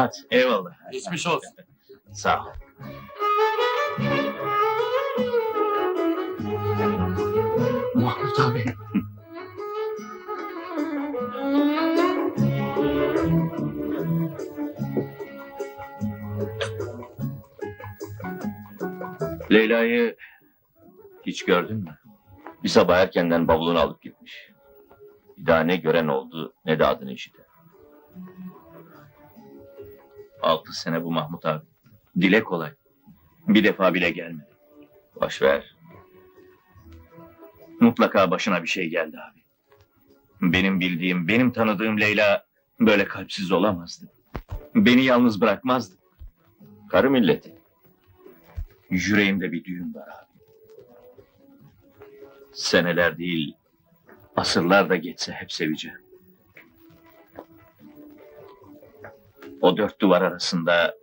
Hadi eyvallah. Geçmiş olsun. Sağ ol. Mahmut abi. Leyla'yı hiç gördün mü? Bir sabah erkenden bavulunu alıp gitmiş. Bir daha ne gören oldu ne de adını işiten. Altı sene bu Mahmut abi. Dile kolay. Bir defa bile gelmedi. Boş ver. Mutlaka başına bir şey geldi abi. Benim bildiğim, benim tanıdığım Leyla böyle kalpsiz olamazdı. Beni yalnız bırakmazdı. Karı milleti. Yüreğimde bir düğüm var abi. Seneler değil, asırlar da geçse hep seveceğim. O dört duvar arasında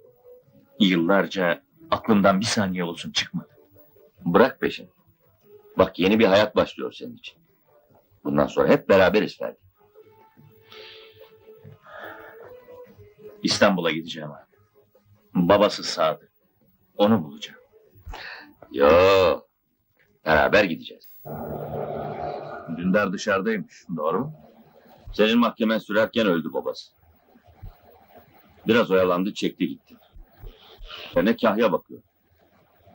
yıllarca aklımdan bir saniye olsun çıkmadı. Bırak peşini. Bak yeni bir hayat başlıyor senin için. Bundan sonra hep beraberiz Ferdi. İstanbul'a gideceğim abi. Babası sağdı. Onu bulacağım. Yo. Beraber gideceğiz. Dündar dışarıdaymış. Doğru mu? Senin mahkemen sürerken öldü babası. Biraz oyalandı çekti gitti. Ne kahya bakıyor.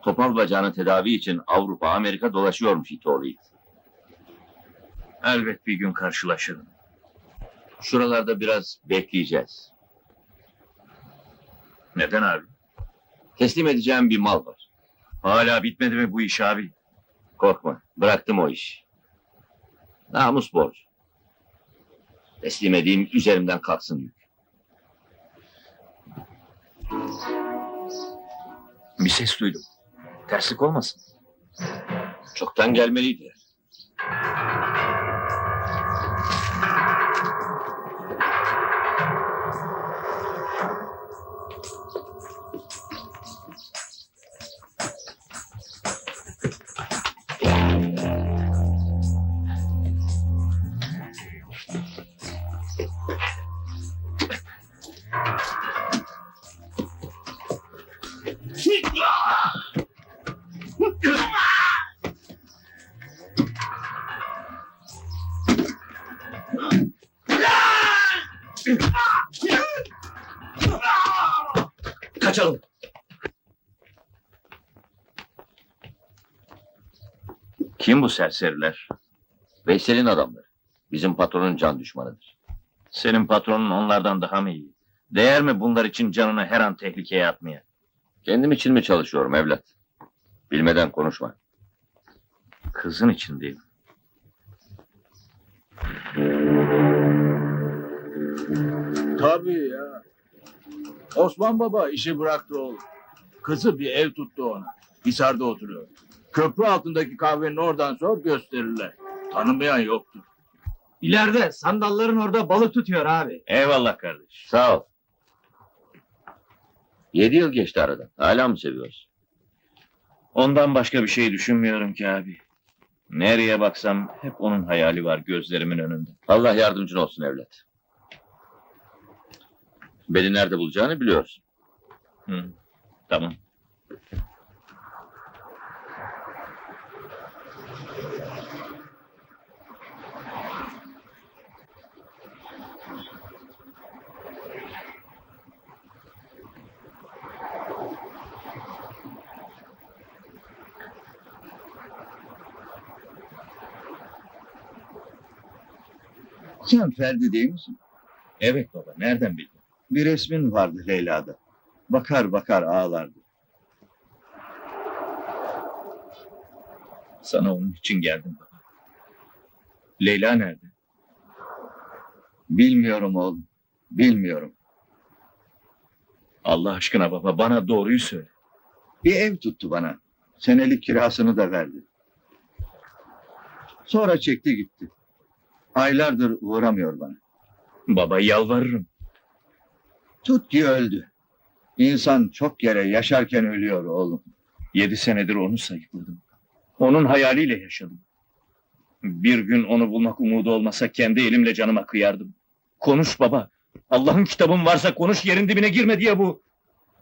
Topal bacağını tedavi için Avrupa, Amerika dolaşıyormuş it oğlu it. Elbet bir gün karşılaşırım. Şuralarda biraz bekleyeceğiz. Neden abi? Teslim edeceğim bir mal var. Hala bitmedi mi bu iş abi? Korkma, bıraktım o iş. Namus borç. Teslim edeyim, üzerimden kalksın yük. Bir ses duydum. Terslik olmasın. Çoktan gelmeliydi. Kaçalım. Kim bu serseriler? Veysel'in adamları. Bizim patronun can düşmanıdır. Senin patronun onlardan daha mı iyi? Değer mi bunlar için canını her an tehlikeye atmaya? Kendim için mi çalışıyorum evlat? Bilmeden konuşma. Kızın için değil. Tabii ya. Osman Baba işi bıraktı oğlum. Kızı bir ev tuttu ona. Hisar'da oturuyor. Köprü altındaki kahvenin oradan sor gösterirler. Tanımayan yoktur. İleride sandalların orada balık tutuyor abi. Eyvallah kardeş. Sağ ol. Yedi yıl geçti aradan. Hala mı seviyorsun? Ondan başka bir şey düşünmüyorum ki abi. Nereye baksam hep onun hayali var gözlerimin önünde. Allah yardımcın olsun evlat. Beni nerede bulacağını biliyorsun. Hı, tamam. Sen Ferdi değil misin? Evet baba, nereden bildin? Bir resmin vardı Leyla'da. Bakar bakar ağlardı. Sana onun için geldim baba. Leyla nerede? Bilmiyorum oğlum. Bilmiyorum. Allah aşkına baba, bana doğruyu söyle. Bir ev tuttu bana. Senelik kirasını da verdi. Sonra çekti gitti. Aylardır uğramıyor bana. Baba yalvarırım. Tut ki öldü. İnsan çok yere yaşarken ölüyor oğlum. Yedi senedir onu sayıkladım. Onun hayaliyle yaşadım. Bir gün onu bulmak umudu olmasa kendi elimle canıma kıyardım. Konuş baba. Allah'ın kitabın varsa konuş yerin dibine girme diye bu.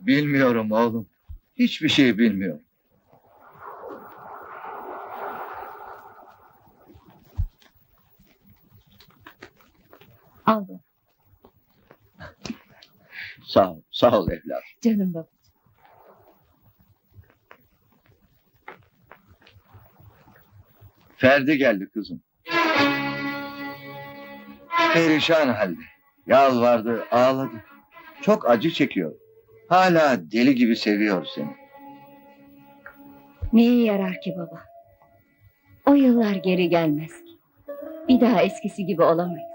Bilmiyorum oğlum. Hiçbir şey bilmiyorum. Al baba, Sağ ol, sağ ol evladım. canım baba. Ferdi geldi kızım. Perişan halde. Yalvardı, ağladı. Çok acı çekiyor. Hala deli gibi seviyor seni. Neye yarar ki baba? O yıllar geri gelmez. Bir daha eskisi gibi olamayız.